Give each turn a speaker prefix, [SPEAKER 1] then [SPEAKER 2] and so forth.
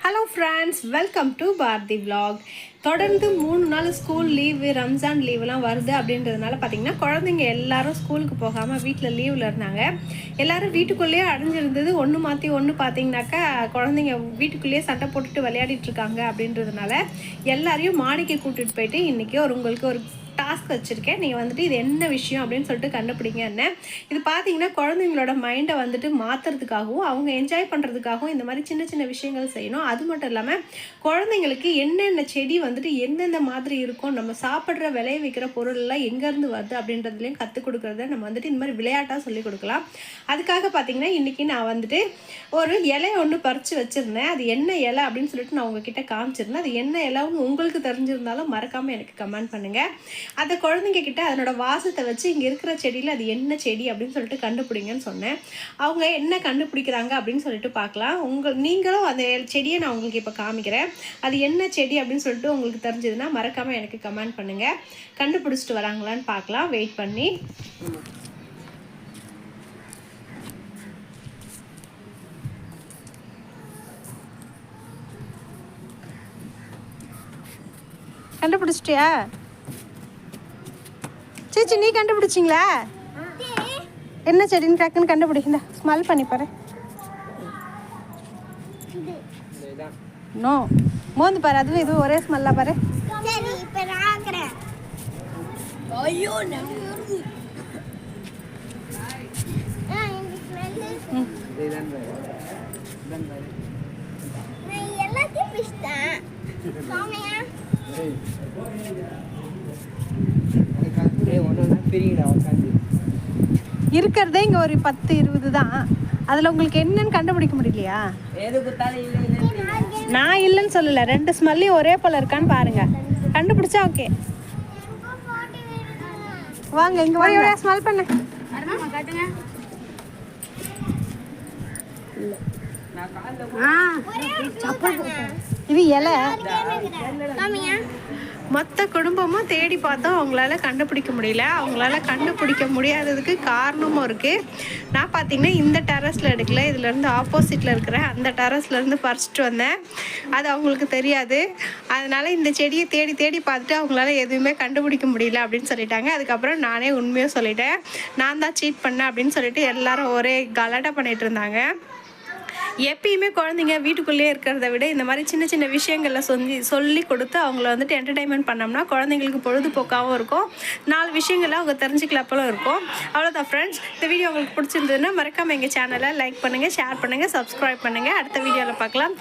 [SPEAKER 1] Hello friends welcome to Bharathi vlog தொடர்ந்து மூணு நாள் ஸ்கூல் லீவு ரம்ஜான் லீவுலாம் வருது அப்படின்றதுனால பார்த்தீங்கன்னா குழந்தைங்க எல்லாரும் ஸ்கூலுக்கு போகாமல் வீட்டில் லீவில் இருந்தாங்க. எல்லோரும் வீட்டுக்குள்ளேயே அடைஞ்சிருந்தது. ஒன்று மாற்றி ஒன்று பார்த்தீங்கன்னாக்கா குழந்தைங்க வீட்டுக்குள்ளேயே சட்டை போட்டுட்டு விளையாடிட்டு இருக்காங்க அப்படின்றதுனால எல்லாரையும் மாடிக்கு கூட்டிகிட்டு போயிட்டு இன்றைக்கி ஒரு உங்களுக்கு ஒரு டாஸ்க் வச்சுருக்கேன். நீங்கள் வந்துட்டு இது என்ன விஷயம் அப்படின்னு சொல்லிட்டு கண்டுபிடிங்க என்ன. இது பார்த்தீங்கன்னா குழந்தைங்களோட மைண்டை வந்துட்டு மாற்றுறதுக்காகவும் அவங்க என்ஜாய் பண்ணுறதுக்காகவும் இந்த மாதிரி சின்ன சின்ன விஷயங்கள் செய்யணும். அது மட்டும் இல்லாமல் குழந்தைங்களுக்கு என்னென்ன செடி வந்துட்டு எந்தெந்த மாதிரி இருக்கும் நம்ம சாப்பிட்ற விளைய வைக்கிற பொருள்லாம் எங்கேருந்து வருது அப்படின்றதுலையும் கற்றுக் கொடுக்குறத நம்ம வந்துட்டு இந்த மாதிரி விளையாட்டாக சொல்லிக் கொடுக்கலாம். அதுக்காக பார்த்தீங்கன்னா இன்றைக்கி நான் வந்துட்டு ஒரு இலை ஒன்று பறித்து வச்சுருந்தேன். அது என்ன இலை அப்படின்னு சொல்லிட்டு நான் உங்ககிட்ட காமிச்சிருந்தேன். அது என்ன இலைன்னு உங்களுக்கு தெரிஞ்சிருந்தாலும் மறக்காமல் எனக்கு கமெண்ட் பண்ணுங்கள் அந்த குழந்தைங்க கிட்ட அதனோட வாசத்தை வச்சு இங்கே இருக்கிற செடியில் அது என்ன செடி அப்படின்னு சொல்லிட்டு கண்டுபிடிங்கன்னு சொன்னேன். அவங்க என்ன கண்டுபிடிக்கிறாங்க அப்படின்னு சொல்லிட்டு பார்க்கலாம் உங்கள் நீங்களும் அந்த செடியை நான் உங்களுக்கு இப்போ காமிக்கிறேன். அது என்ன செடி அப்படின்னு சொல்லிட்டு உங்களுக்கு தெரிஞ்சதுன்னா மறக்காமல் எனக்கு கமெண்ட் பண்ணுங்கள் கண்டுபிடிச்சிட்டு வராங்களான்னு பார்க்கலாம் வெயிட் பண்ணி. கண்டுபிடிச்சிட்டியா? சீச்சி நீ கண்டுபிடிச்சிங்களா? என்ன செடின்னு டக்குன்னு கண்டுபிடிக்கல ஸ்மெல் பண்ணி பாரு. நோ மோந்து பாரு அதுவும் இதுவும் ஒரே ஸ்மெல்லாக பாரு.
[SPEAKER 2] எல்லாத்தையும் பிடிச்சிட்டேன்
[SPEAKER 1] இருக்கிறதே இங்கே ஒரு பத்து இருபது தான். அதில் உங்களுக்கு என்னன்னு கண்டுபிடிக்க முடியலையா? நான் இல்லைன்னு சொல்லலை. ரெண்டு ஸ்மெல்லையும் ஒரே போல இருக்கான்னு பாருங்க. கண்டுபிடிச்சா ஓகே வாங்க இங்கே வாங்க. ஸ்மெல் பண்ணு. இது இலை.
[SPEAKER 2] மற்ற
[SPEAKER 1] மொத்த குடும்பமும் தேடி பார்த்தோம் அவங்களால கண்டுபிடிக்க முடியல. அவங்களால கண்டுபிடிக்க முடியாததுக்கு காரணமும் இருக்குது நான் பார்த்தீங்கன்னா இந்த டெரஸில் எடுக்கல. இதுலேருந்து ஆப்போசிட்டில் இருக்கிற அந்த டெரஸ்லேருந்து பறிச்சிட்டு வந்தேன். அது அவங்களுக்கு தெரியாது. அதனால் இந்த செடியை தேடி தேடி பார்த்துட்டு அவங்களால எதுவுமே கண்டுபிடிக்க முடியல அப்படின்னு சொல்லிட்டாங்க. அதுக்கப்புறம் நானே உண்மையாக சொல்லிட்டேன். நான் தான் சீட் பண்ணேன் அப்படின்னு சொல்லிட்டு எல்லாரும் ஒரே கலாட்டா பண்ணிகிட்டு இருந்தாங்க. எப்பயுமே குழந்தைங்க வீட்டுக்குள்ளேயே இருக்கிறத விட இந்த மாதிரி சின்ன சின்ன விஷயங்களில் சொல்லி சொல்லி கொடுத்து அவங்கள வந்துட்டு என்டர்டைன்மெண்ட் பண்ணோம்னா குழந்தைங்களுக்கு பொழுதுபோக்காகவும் இருக்கும். நாலு விஷயங்களை அவங்க தெரிஞ்சுக்கலப்பலும் இருக்கும். அவ்வளோதான் ஃப்ரெண்ட்ஸ் இந்த வீடியோ உங்களுக்கு பிடிச்சிருந்ததுன்னா மறக்காமல் எங்கள் சேனலை லைக் பண்ணுங்கள் ஷேர் பண்ணுங்கள் சப்ஸ்கிரைப் பண்ணுங்கள் அடுத்த வீடியோவில் பார்க்கலாம்.